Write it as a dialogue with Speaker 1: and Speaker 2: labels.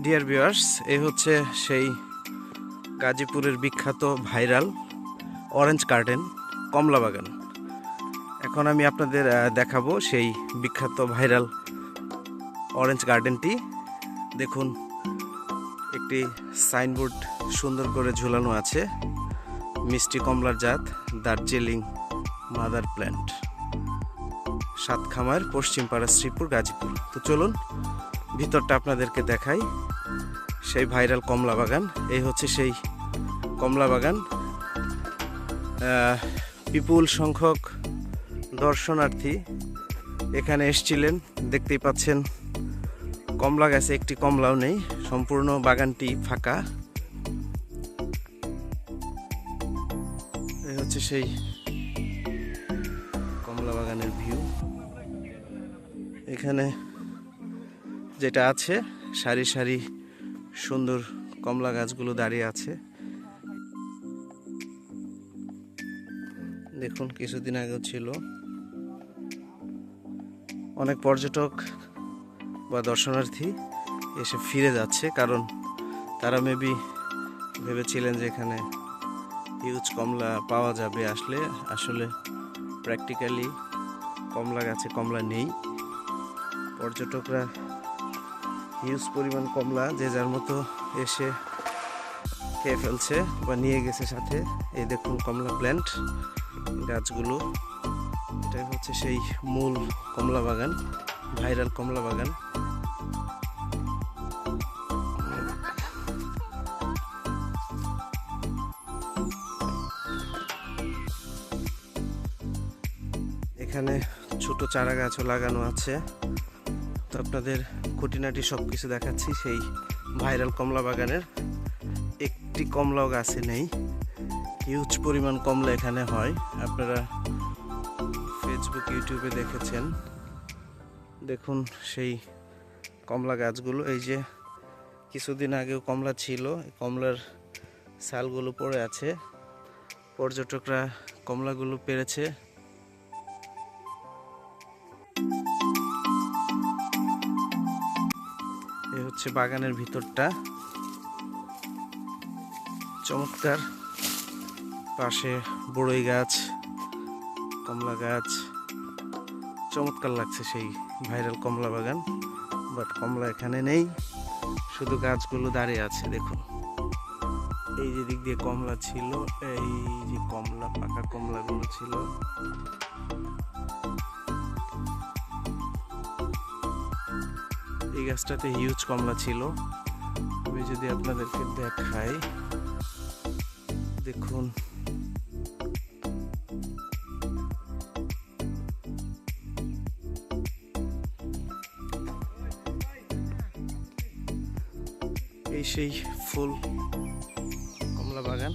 Speaker 1: Dear viewers এই হচ্ছে সেই গাজীপুরের বিখ্যাত ভাইরাল অরেঞ্জ গার্ডেন কমলা বাগান। এখন আমি আপনাদের দেখাবো সেই বিখ্যাত ভাইরাল অরেঞ্জ গার্ডেনটি দেখুন, একটি সাইনবোর্ড সুন্দর করে ঝুলানো আছে, মিষ্টি কমলার জাত, দার্জিলিং মাদার প্ল্যান্ট সাতখামার পশ্চিমপাড়া শ্রীপুর গাজীপুর। তো চলুন ভিতরটা আপনাদেরকে দেখাই। সেই ভাইরাল কমলা বাগান, এই হচ্ছে সেই কমলা বাগান। বিপুল সংখ্যক দর্শনার্থী এখানে এসছিলেন। দেখতেই পাচ্ছেন, কমলা গাছে একটি কমলাও নেই, সম্পূর্ণ বাগানটি ফাঁকা। এই হচ্ছে সেই কমলা বাগানের ভিউ। এখানে যেটা আছে, সারি সারি সুন্দর কমলা গাছগুলো দাঁড়িয়ে আছে। দেখুন, কিছুদিন আগেও ছিল। অনেক পর্যটক বা দর্শনার্থী এসে ফিরে যাচ্ছে, কারণ তারা মেবি ভেবেছিলেন যে এখানে হিউজ কমলা পাওয়া যাবে। আসলে আসলে প্র্যাকটিক্যালি কমলা গাছে কমলা নেই। পর্যটকরা হিউজ পরিমাণ কমলা যে যার মতো এসে খেয়ে ফেলছে বা নিয়ে গেছে সাথে। এই দেখুন কমলা প্ল্যান্ট গাছগুলো। এটাই হচ্ছে সেই মূল কমলা বাগান, ভাইরাল কমলা বাগান। এখানে ছোট চারা গাছও লাগানো আছে। আপনাদের খুঁটিনাটি সব কিছু দেখাচ্ছি, সেই ভাইরাল কমলা বাগানের একটি কমলাও গাছে নেই। হিউজ পরিমাণ কমলা এখানে হয়। আপনারা ফেসবুক ইউটিউবে দেখেছেন। দেখুন সেই কমলা গাছগুলো। এই যে কিছুদিন আগেও কমলা ছিল কমলার ছালগুলো পড়ে আছে। পর্যটকরা কমলাগুলো পেরেছে। এই হচ্ছে বাগানের ভিতরটা। চমৎকার। পাশে বড়ই গাছ, কমলা গাছ। চমৎকার লাগছে সেই ভাইরাল কমলা বাগান, বাট কমলা এখানে নেই। শুধু গাছগুলো দাঁড়িয়ে আছে, দেখুন। এই যে দিক দিয়ে কমলা ছিল, এই যে কমলা, পাকা কমলাগুলো ছিল। এই গাছটাতে হিউজ কমলা ছিল। আমি যদি আপনাদেরকে দেখাই, দেখুন। এই সেই ফুল কমলা বাগান।